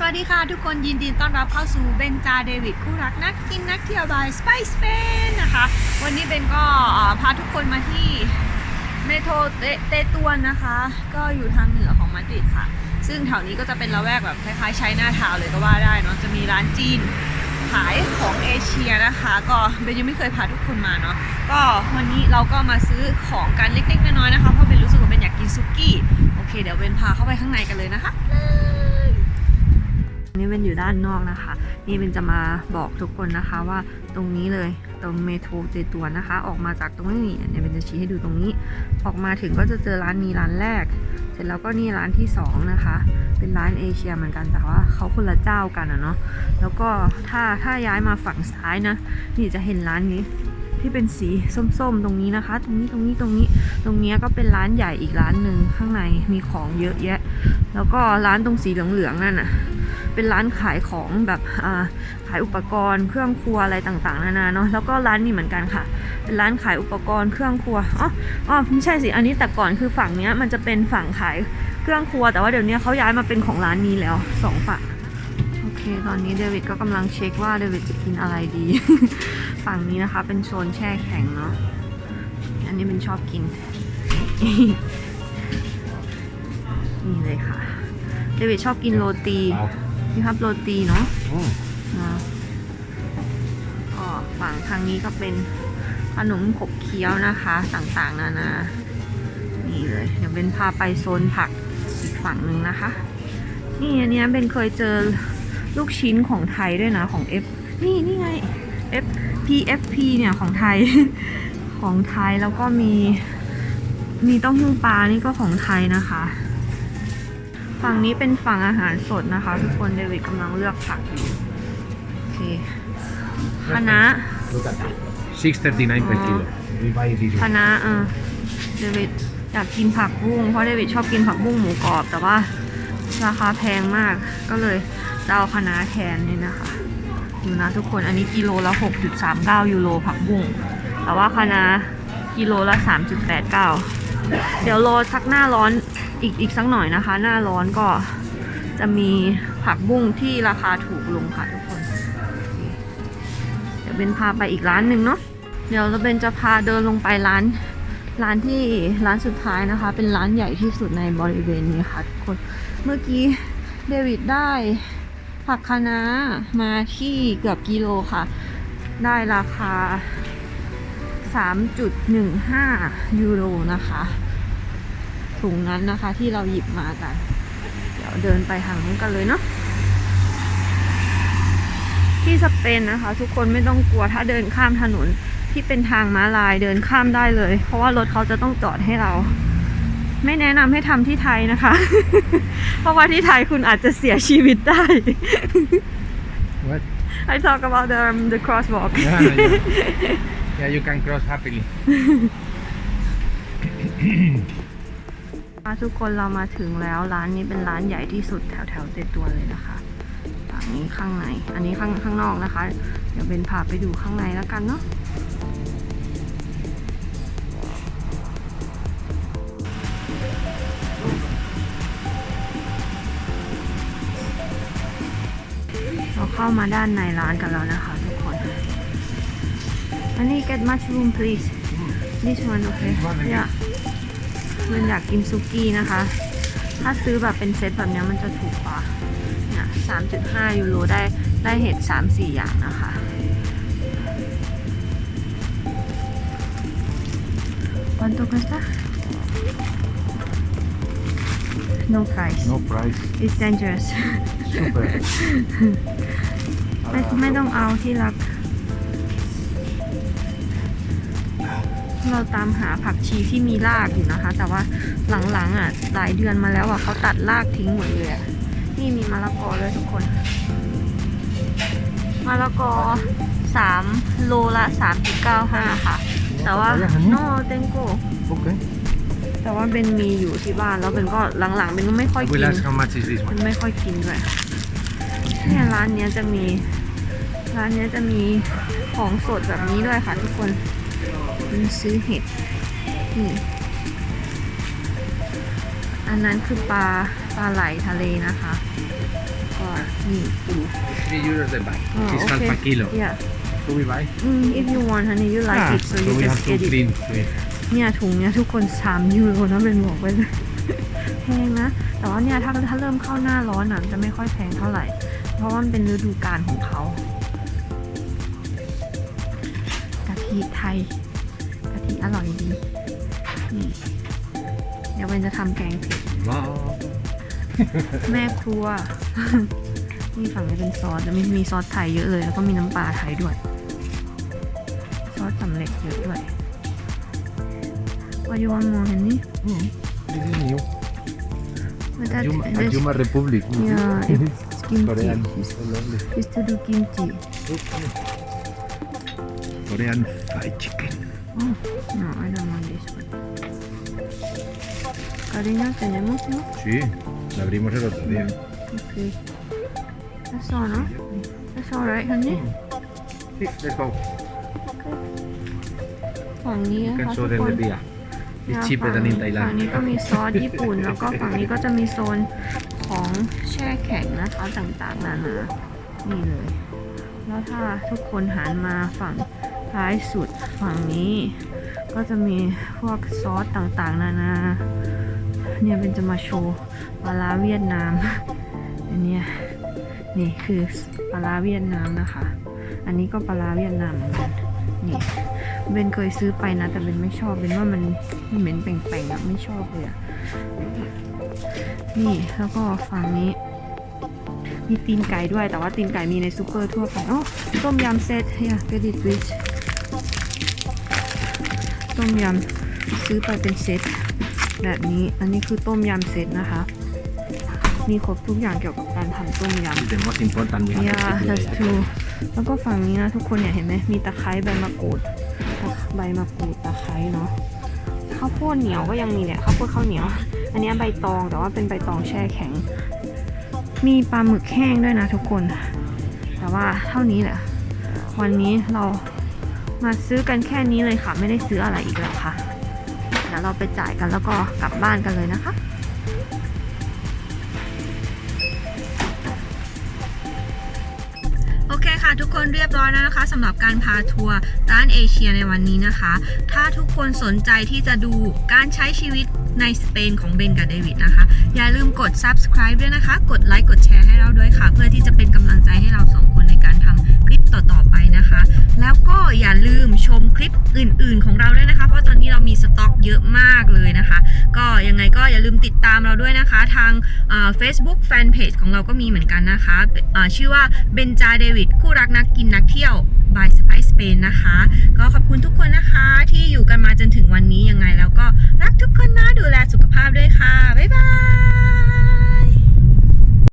สวัสดีค่ะทุกคนยินดีต้อนรับเข้าสู่เบนจาเดวิดคู่รักนักกินนักเที่ยวบายสไปซ์เ a นนะคะ วันนี้เบนก็พาทุกคนมาที่เมโทรเตเตตวนนะคะ ก็อยู่ทางเหนือของมาดริดค่ะ ซึ่งแถวนี้ก็จะเป็นละแวกแบบคล้ายๆใช้หน้าทาวเลยก็ว่าได้เนาะจะมีร้านจีนขายของเอเชียนะคะ ก็เบนยังไม่เคยพาทุกคนมาเนาะก็วันนี้เราก็มาซื้อของกันเล็กๆน้อยๆนะคะเพราะเบนรู้สึกว่าเบนอยากกินซุกี้โอเคเดี๋ยวเบนพาเข้าไปข้างในกันเลยนะคะเลย นี่เป็นอยู่ด้านนอกนะคะ นี่เป็นจะมาบอกทุกคนนะคะว่าตรงนี้เลยตรงเมโทรเจตัวนะคะ ออกมาจากตรงนี้เนี่ยเป็นจะชี้ให้ดูตรงนี้ ออกมาถึงก็จะเจอร้านนี้ร้านแรก เสร็จแล้วก็นี่ร้านที่สองนะคะ เป็นร้านเอเชียเหมือนกันแต่ว่าเขาคนละเจ้ากันอะเนาะแล้วก็ถ้าถ้าย้ายมาฝั่งซ้ายนะ นี่จะเห็นร้านนี้ที่เป็นสีส้มๆ ตรงนี้นะคะ ตรงนี้ตรงนี้ตรงนี้ตรงนี้ก็เป็นร้านใหญ่อีกร้านหนึ่งข้างในมีของเยอะแยะ แล้วก็ร้านตรงสีเหลืองๆนั่นน่ะ เป็นร้านขายของแบบขายอุปกรณ์เครื่องครัวอะไรต่างๆนานาเนาะแล้วก็ร้านนี้เหมือนกันค่ะ เป็นร้านขายอุปกรณ์เครื่องครัวอ๋ออ๋อไม่ใช่สิอันนี้แต่ก่อนคือฝั่งเนี้ยมันจะเป็นฝั่งขายเครื่องครัว แต่ว่าเดี๋ยวนี้เขาย้ายมาเป็นของร้านนี้แล้วสองฝั่งโอเคตอนนี้เดวิดก็กำลังเช็คว่าเดวิดจะกินอะไรดี ฝั่งนี้นะคะ เป็นโซนแช่แข็งเนาะอันนี้เป็นชอบกินนี่เลยค่ะเดวิดชอบกินโรตี นี่ครับโรตีเนาะ Mm. นะก็ฝั่งทางนี้ก็เป็นขนมขบเคี้ยวนะคะ ต่างๆ นานา นี่เลย เดี๋ยวเป็นพาไปโซนผักอีกฝั่งหนึ่งนะคะ นี่อันเนี้ยเป็นเคยเจอลูกชิ้นของไทยด้วยนะ ของ F นี่นี่ไง F PFP เนี่ยของไทย ของไทยแล้วก็มี มีเต้าหู้ปลานี่ก็ของไทยนะคะ ฝั่งนี้เป็นฝั่งอาหารสดนะคะ ทุกคนเดวิดกำลังเลือกผักอยู่โอเคคณะ Look at that. 6.39 per Oh. kilo. We buy this ค one. ณะเออเดวิดอยากกินผักบุ้งเพราะเดวิดชอบกินผักบุ้งหมูกรอบ แต่ว่าราคาแพงมากก็เลยจะเอาคณะแทนนี่นะคะดูนะทุกคนอันนี้กิโลละ 6.39 ยูโรผักบุ้งแต่ว่าคณะกิโลละ 3.89 เดี๋ยวรอสักหน้าร้อน อีกอีกสักหน่อยนะคะ หน้าร้อนก็จะมีผักบุ้งที่ราคาถูกลงค่ะทุกคน เดี๋ยวเบนพาไปอีกร้านหนึ่งเนาะเดี๋ยวเราเบนจะพาเดินลงไปร้านร้านที่ร้านสุดท้ายนะคะ เป็นร้านใหญ่ที่สุดในบริเวณนี้ค่ะทุกคนเมื่อกี้เดวิดได้ผักคะน้ามาที่เกือบกิโลค่ะ ได้ราคา 3.15 ยูโรนะคะ ถุงนั้นนะคะ ที่เราหยิบมากัน เดี๋ยวเดินไปทางนู้นกันเลยเนาะที่สเปนนะคะ ทุกคนไม่ต้องกลัวถ้าเดินข้ามถนนที่เป็นทางม้าลายเดินข้ามได้เลย เพราะว่ารถเขาจะต้องจอดให้เรา ไม่แนะนำให้ทำที่ไทยนะคะ เพราะว่าที่ไทยคุณอาจจะเสียชีวิตได้ What? I talk about the um, the crosswalk Yeah, yeah. yeah, you can cross happily. ทุกคนเรามาถึงแล้วร้านนี้เป็นร้านใหญ่ที่สุดแถวแถวเตตัวเลยนะคะฝั่งนี้ข้างใน อันนี้ข้างข้างนอกนะคะ เดี๋ยวเป็นพาไปดูข้างในแล้วกันเนาะเราเข้ามาด้านในร้านกันแล้วนะคะทุกคน อันนี้ get mushroom please this one okay yeah มันอยากกินซุกี้นะคะ ถ้าซื้อแบบเป็นเซตแบบเนี้ยมันจะถูกกว่าเนี่ย3.5ยูโรได้ได้เห็ด3-4อย่างนะคะ ¿Cuánto cuesta? No price. No price. It's dangerous. Super. ไม่ไม่ต้องเอาที่รัก เราตามหาผักชีที่มีรากอยู่นะคะ แต่ว่าหลังๆอะหลายเดือนมาแล้วอะเขาตัดรากทิ้งหมดเลยอะนี่มีมะละกอเลยทุกคนมะละกอสามโลละสามจุดเก้าห้าค่ะ แต่ว่า no tengo Okay. แต่ว่าเบนมีอยู่ที่บ้านแล้วเบนก็หลังๆเบนก็ไม่ค่อย I กิ will น ask how much is this มัน one. ไม่ค่อยกินด้วยเนี่ยร้านเนี้ยจะมี ร้านเนี้ยจะมีของสดแบบนี้ด้วยค่ะทุกคน มันซื้อเห็ดนี่อันนั้นคือปลาปลาไหลทะเลนะคะก็นี่ปู3 euros a bag. Oh, It's half okay. a kilo. yeah Do we buy? mm, if you want honey you like Ah, it so so you we just have to get it clean to it. เนี่ยถุงเนี่ยทุกคน3ยูโรนะเป็นบอกไปเลยแพงนะแต่ว่าเนี่ยถ้าถ้าเริ่มเข้าหน้าร้อนอะมันจะไม่ค่อยแพงเท่าไหร่ เพราะว่ามันเป็นฤดูกาลของเขากะทิไทยกะทิ อร่อยดีนี่เดี๋ยวเวนจะทำแกงเผ็ด Wow. แม่ครัว นี่ฝั่งนี้เป็นซอสแล้วมีมีซอสไทยเยอะเลย แล้วก็มีน้ำปลาไทยด้วย ซอสสำเร็จเยอะด้วยวายูวันมองเห็นนี่ Mm. This is new. But that Ajuma, this- Ajuma Republic. Yeah, it's kimchi. Korean. It's, So lovely. it's to do kimchi. Korean fried chicken. Oh, no, I don't want this one. Cariño, tenemos, ¿no? Sí, la abrimos el otro día. Okay. That's all, no? That's all right, honey. Sí, let's go. ฝั่งนี้ You นะ can คะ show ทุก them คน the beer. เนี่ย It's cheaper ฝั่ง than in ฝั่งนี้ Thailand. ก็มีซอสญี่ปุ่น แล้วก็ฝั่งนี้ก็จะมีโซนของแช่แข็งนะคะต่างๆนานานี่เลย แล้วถ้าทุกคนหันมาฝั่ง ท้ายสุดฝั่งนี้ ก็จะมีพวกซอสต่างๆ นานาเนี่ยเป็นจะมาโชว์ปลาเวียดนามอันนี้นี่คือปลาเวียดนามนะคะ อันนี้ก็ปลาเวียดนามเหมือนกันนี่เบนเคยซื้อไปนะ แต่เบนไม่ชอบเบนว่ามันเหม็นแปลงๆอะไม่ชอบเลยอะนี่แล้วก็ฝั่งนี้ มีตีนไก่ด้วยแต่ว่าตีนไก่มีในซูเปอร์ทั่วไปโอ้ต้มยำเซตเฮียกระดิตวิช ต้มยำซื้อไปเป็นเซตแบบนี้ อันนี้คือต้มยำเซตนะคะ มีครบทุกอย่างเกี่ยวกับการทำต้มยำ It's the most important we have. yeah to that's do. true แล้วก็ฝั่งนี้นะทุกคนเนี่ยเห็นไหมมีตะไคร้ใบมะกรูดใบมะกรูดตะไคร้เนาะข้าวโพดเหนียวก็ยังมีเนี่ยข้าวโพดข้าวเหนียว อันนี้ใบตองแต่ว่าเป็นใบตองแช่แข็ง มีปลาหมึกแห้งด้วยนะทุกคน แต่ว่าเท่านี้แหละ วันนี้เรา มาซื้อกันแค่นี้เลยค่ะ ไม่ได้ซื้ออะไรอีกแล้วค่ะเดี๋ยวเราไปจ่ายกันแล้วก็กลับบ้านกันเลยนะคะโอเคค่ะ ทุกคนเรียบร้อยแล้วนะคะสำหรับการพาทัวร์ร้านเอเชียในวันนี้นะคะ ถ้าทุกคนสนใจที่จะดูการใช้ชีวิตในสเปนของเบนกับเดวิดนะคะ อย่าลืมกด subscribe ด้วยนะคะ กดไลค์กดแชร์ให้เราด้วยค่ะ เพื่อที่จะเป็นกำลังใจให้เราสองคนในการทำ ต่อๆไปนะคะ แล้วก็อย่าลืมชมคลิปอื่น ๆ ของเราด้วยนะคะ เพราะตอนนี้เรามีสต็อกเยอะมากเลยนะคะ ก็ยังไงก็อย่าลืมติดตามเราด้วยนะคะ ทางเฟซบุ๊กแฟนเพจของเราก็มีเหมือนกันนะคะชื่อว่าเบนจาเดวิดคู่รักนักกินนักเที่ยว by Spice Spain นะคะ ก็ขอบคุณทุกคนนะคะที่อยู่กันมาจนถึงวันนี้ยังไงแล้วก็รักทุกคนนะดูแลสุขภาพด้วยค่ะ บ๊ายบาย